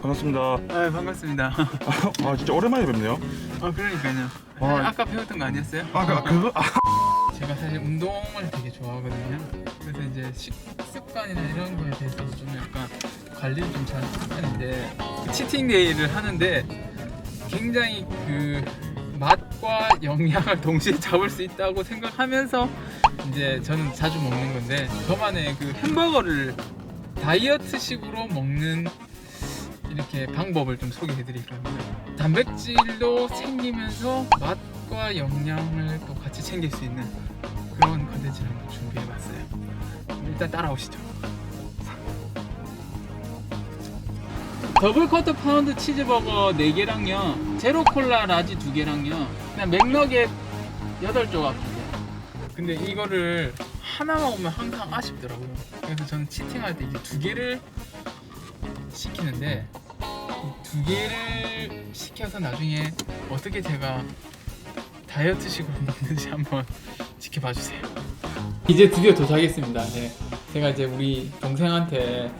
반갑습니다. 아 반갑습니다. 아 진짜 오랜만에 뵙네요. 아 그러니까요. 아, 아까 배웠던 거 아니었어요? 아 그, 그거 아, 제가 사실 운동을 되게 좋아하거든요. 그래서 이제 식습관이나 이런 거에 대해서 좀 약간 관리를 좀 잘 하는 편인데 그 치팅 데이를 하는데 굉장히 그 맛과 영양을 동시에 잡을 수 있다고 생각하면서 이제 저는 자주 먹는 건데 저만의 그 햄버거를 다이어트식으로 먹는 이렇게 방법을 좀 소개해 드릴 겁니다. 단백질도 챙기면서 맛과 영양을 또 같이 챙길 수 있는 그런 컨텐츠를 한번 준비해 봤어요. 일단 따라오시죠. 더블 커터 파운드 치즈버거 4개랑요 제로 콜라 라지 2개랑요 그냥 맥너겟 8조각 근데 이거를 하나만 오면 항상 아쉽더라고요 그래서 저는 치팅할 때 이제 두 개를 시키는데 이두 개를 시켜서 나중에 어떻게 제가 다이어트식으로 먹는지 한번 지켜봐 주세요. 이제 드디어 도착했습니다. 네. 제가 이제 우리 동생한테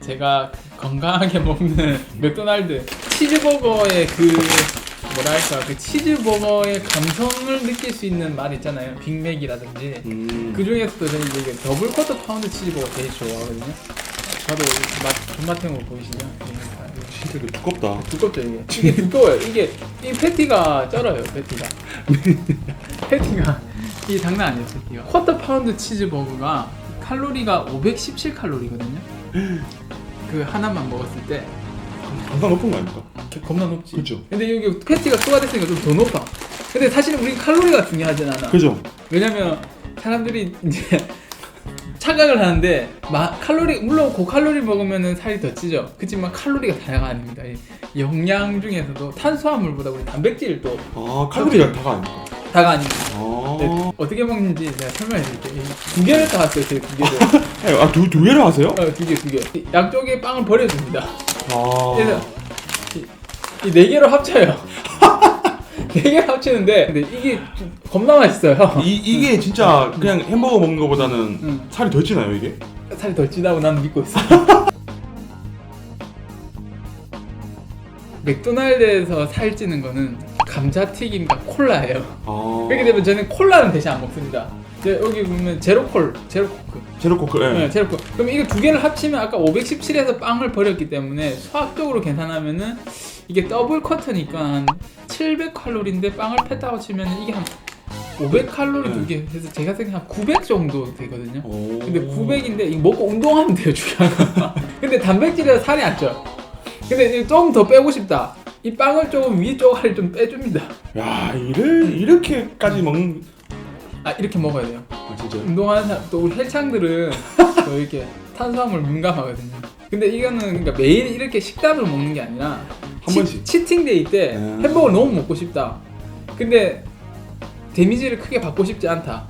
제가 건강하게 먹는 맥도날드 치즈버거의 그 뭐랄까 그 치즈 버거의 감성을 느낄 수 있는 맛 있잖아요. 빅맥이라든지 음, 그 중에서도 저는 이게 더블 커터 파운드 치즈 버거 되게 좋아하거든요. 저도 맛 존맛탱 거 보이시죠? 진짜 이거 두껍다. 두껍죠 이게. 이게 두꺼워요. 이게 이 패티가 쩔어요. 패티가. 패티가 이 장난 아니에요. 패티가. 쿼터 파운드 치즈 버거가 칼로리가 517 칼로리거든요. 그 하나만 먹었을 때 감당 높은 거 아닙니까? 겁나 높지. 그죠. 근데 여기 패티가 추가됐으니까 좀 더 높아. 근데 사실은 우리 칼로리가 중요하진 않아. 그죠. 왜냐면 사람들이 이제 착각을 하는데 마, 칼로리 물론 고칼로리 먹으면 살이 더 찌죠. 그렇지만 칼로리가 다가 아닙니다. 이 영양 중에서도 탄수화물보다 우리 단백질이 또아 칼로리가 다가 아닙니까? 다가 아닙니다. 아, 네, 어떻게 먹는지 제가 설명해 드릴게요. 이두 개를 따왔어요, 제가 두 개를. 아두 두 개를 하세요? 어, 두 개, 두 개. 이 양쪽에 빵을 버려줍니다. 아, 그래서 이 네 개로 합쳐요. 네 개를 합치는데 근데 이게 좀 겁나 맛있어요. 이 이게 진짜 그냥 햄버거 먹는 거보다는 음. 살이 덜 찌나요 이게? 살이 덜 찌다고 나는 믿고 있어. 맥도날드에서 살 찌는 거는 감자튀김과 콜라예요. 아, 그렇게 되면 저는 콜라는 대신 안 먹습니다. 이제 여기 보면 제로콜, 제로코크. 제로코크. 예. 네, 제로콜. 그럼 이거 두 개를 합치면 아까 517에서 빵을 버렸기 때문에 수학적으로 계산하면은 이게 더블 커트니까 한 700칼로리인데 빵을 뺐다고 치면 이게 한 500칼로리 네. 두 개. 그래서 제가 생각한 900 정도 되거든요. 오. 근데 900인데 이거 먹고 운동하면 돼요 중요한 건 근데 단백질이라 살이 안 쪄. 근데 조금 더 빼고 싶다. 이 빵을 조금 위 쪽을 좀 빼줍니다. 야 이를 이렇게까지 먹는 아 이렇게 먹어야 돼요. 아 진짜. 운동하는 사람 또 우리 헬창들은 또 이렇게 탄수화물 민감하거든요. 근데 이거는 그러니까 매일 이렇게 식단을 먹는 게 아니라 한 번씩. 치팅데이 때 음. 햄버거를 너무 먹고 싶다. 근데 데미지를 크게 받고 싶지 않다.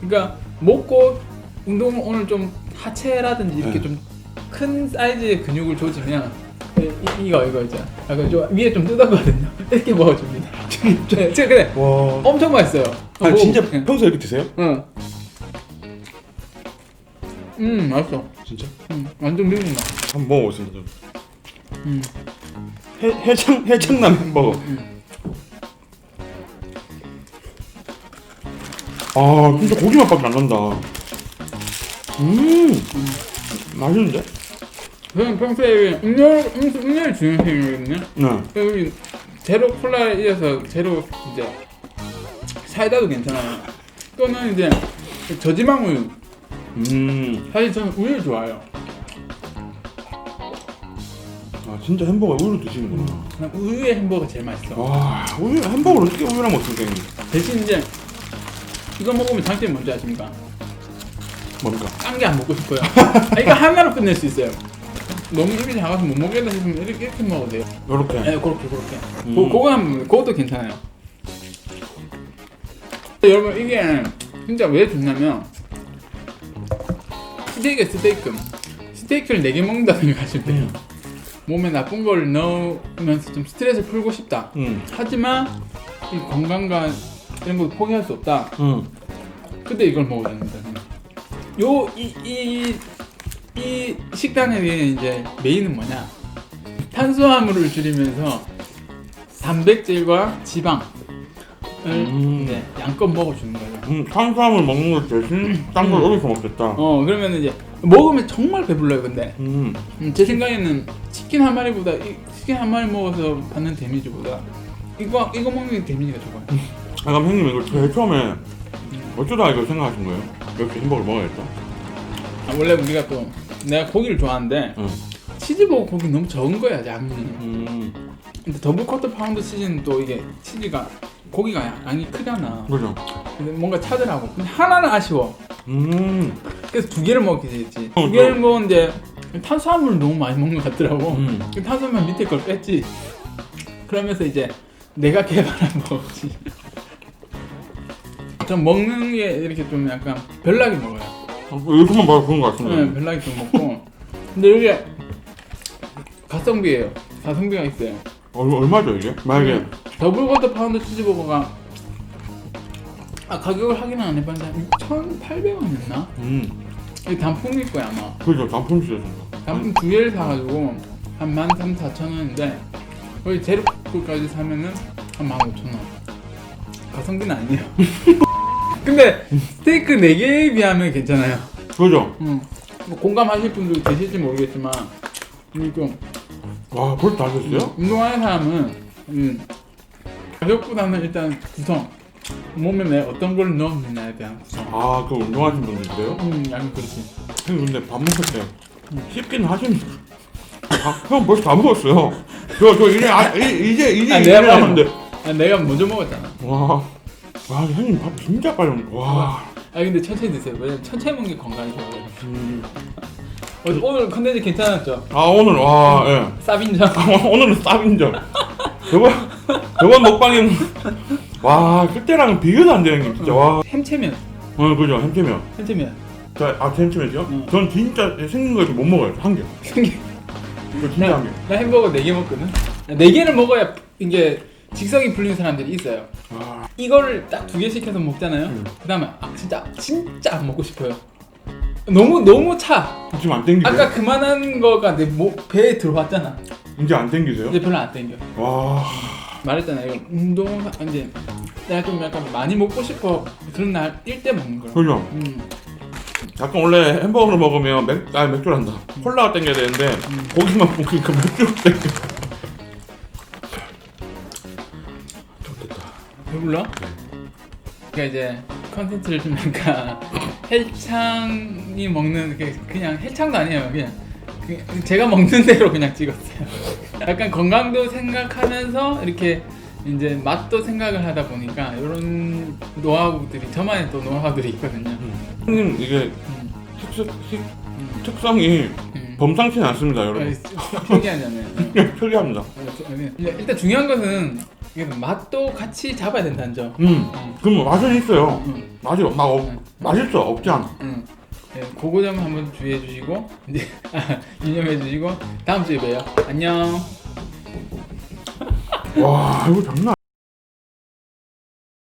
그러니까 먹고 운동을 오늘 좀 하체라든지 이렇게 네. 좀 큰 사이즈의 근육을 조지면 이, 이거 이거 있잖아. 약간 좀 위에 좀 뜯었거든요. 이렇게 먹어줍니다. 네, 제가 그래 와. 엄청 맛있어요. 아 진짜 응. 평소에 이렇게 드세요? 응. 음 맛있어. 진짜? 음 완전 미국 맛. 한번 먹어보겠습니다. 좀. 음. 해 해창 해창남 햄버거. 음. 아 진짜 고기 맛밖에 안 난다. 음, 맛있는데? 저는 평소에 음료 음, 음료를 주는 편이거든요. 네. 여기 제로 콜라에 이어서 제로 이제 사이다도 괜찮아요. 또는 이제 저지방 우유. 음, 사실 저는 우유 좋아해요. 아 진짜 햄버거 우유로 드시는구나. 난 우유의 햄버거 제일 맛있어. 와, 우유 햄버거를 어떻게 우유랑 먹습니까? 형님? 대신 이제 이거 먹으면 장점이 뭔지 아십니까? 뭡니까? 딴 게 안 먹고 싶어요. 아, 이거 하나로 끝낼 수 있어요. 너무 입이 작아서 못 먹겠다 싶으면 이렇게, 이렇게 먹어도 돼요. 요렇게. 네, 그렇게 그렇게. 음. 그, 그거 하면 그것도 괜찮아요. 여러분 이게 진짜 왜 좋냐면 스테이크 스테이크 스테이크를 4개 먹는다 생각하시면 돼요. 몸에 나쁜 걸 넣으면서 좀 스트레스 풀고 싶다. 음, 하지만 이 건강과 이런 거 포기할 수 없다. 음. 그때 이걸 먹어야 됩니다. 요이 이 이 식단의 이제 메인은 뭐냐? 탄수화물을 줄이면서 단백질과 지방을 음. 이제 양껏 먹어주는 거예요. 음, 탄수화물 먹는 것 대신 딴 걸 음. 어디서 먹겠다. 어 그러면 이제 먹으면 정말 배불러요. 근데 음, 음, 제 생각에는 치킨 한 마리보다 이 치킨 한 마리 먹어서 받는 데미지보다 이거 이거 먹는 게 데미지가 좋아요. 아, 그럼 형님 이거 제일 처음에 어쩌다 이걸 생각하신 거예요? 역시 햄버거 먹어야겠다. 아, 원래 우리가 또 내가 고기를 좋아하는데 응. 치즈버거 고기 너무 적은 거야 양이. 음, 근데 더블 쿼터 파운드 치즈는 또 이게 치즈가 고기가 양- 양이 크잖아. 그죠. 근데 뭔가 차더라고. 근데 하나는 아쉬워. 음, 그래서 두 개를 먹게 됐지. 어, 두 개를 먹었는데 탄수화물을 너무 많이 먹는 것 같더라고. 음. 그 탄수화물 밑에 걸 뺐지. 그러면서 이제 내가 개발한 거지. 좀 먹는 게 이렇게 좀 약간 별나게 먹어요. 어, 요즘만 봐도 그런 것 같은데. 네, 별나게 좀 먹고. 근데 여기 가성비예요. 가성비가 있어요. 얼, 얼마죠 이게? 만약에 음. 더블 쿼터 파운드 치즈버거가 아 가격을 확인은 안 해봤는데 6,800원이었나? 음, 이게 단품일 거야 아마. 그죠. 단품 시대죠. 단품 두 개를 사가지고 한 13,400원인데 거기 재료까지 사면은 한 15,000원. 가성비는 아니에요. 근데 스테이크 4개에 비하면 괜찮아요. 그죠. 음. 뭐 공감하실 분도 계실지 모르겠지만 이거 와, 벌써 다 하셨어요? 운동하는 사람은 음, 가격보다는 일단 구성 몸에 내 어떤 걸 넣느냐에 대한 구성 아, 그 운동하신 분들이세요? 음 약간 그렇지 형님 근데 밥 먹을 때 씹긴 아, 형 벌써 다 먹었어요. 저, 저 이제 아, 이, 이제 이제 아, 내가 남았는데. 아, 내가 먼저 먹었잖아 와, 와 형님 밥 진짜 빨리 먹. 와. 아 근데 천천히 드세요 왜냐면 천천히 먹는 게 건강에 좋아요 음. 어, 오늘 컨텐츠 괜찮았죠? 아 오늘 와, 예. 쌉인정 아, 오늘은 쌉인정. 저번 저번 먹방에는 와 그때랑 비교도 안 되는 게 진짜 와. 햄채면 어 그죠 햄찌면. 햄채면 자, 아 햄찌면이요? 응. 전 진짜 생긴 거에서 못 먹어요 한 개. 생기 저 진짜 한 개. 나 햄버거 4개 먹거든 4개를 먹어야 이게 직성이 풀리는 사람들이 있어요 와. 이거를 딱두 개 시켜서 먹잖아요 음. 그 다음에 아 진짜 진짜 안 먹고 싶어요 너무 너무 차 지금 안 땡기세요? 아까 그만한 거가 내 목, 배에 들어왔잖아. 이제 안 땡기세요? 이제 별로 안 땡겨. 와. 말했잖아. 이거 운동 이제 내가 좀 약간 많이 먹고 싶어 그런 날일 때 먹는 거야. 그죠. 음. 약간 원래 햄버거를 먹으면 맥, 아 맥주란다. 콜라가 땡겨야 되는데 음. 고기만 먹으니까 맥주가 땡겨. 좋겠다. 배불러? 그러니까 이제 컨텐츠를 좀 약간 헬창이 먹는 그 그냥 헬창도 아니에요. 그냥 그 제가 먹는 대로 그냥 찍었어요. 약간 건강도 생각하면서 이렇게 이제 맛도 생각을 하다 보니까 이런 노하우들이 저만의 또 노하우들이 있거든요. 형님 이게 음, 특, 특, 음, 특성이 음. 범상치는 않습니다 아, 여러분. 신기하잖아요. 특이합니다. 일단 중요한 것은 이게 맛도 같이 잡아야 된다는 점. 음. 그럼 뭐 맛은 있어요. 응, 맛이 막 없, 응. 맛있어 없지 않아. 응. 네, 그거 좀 한번 주의해 주시고 이제 유념해 주시고 다음 주에 봬요. 안녕. 와 이거 장난.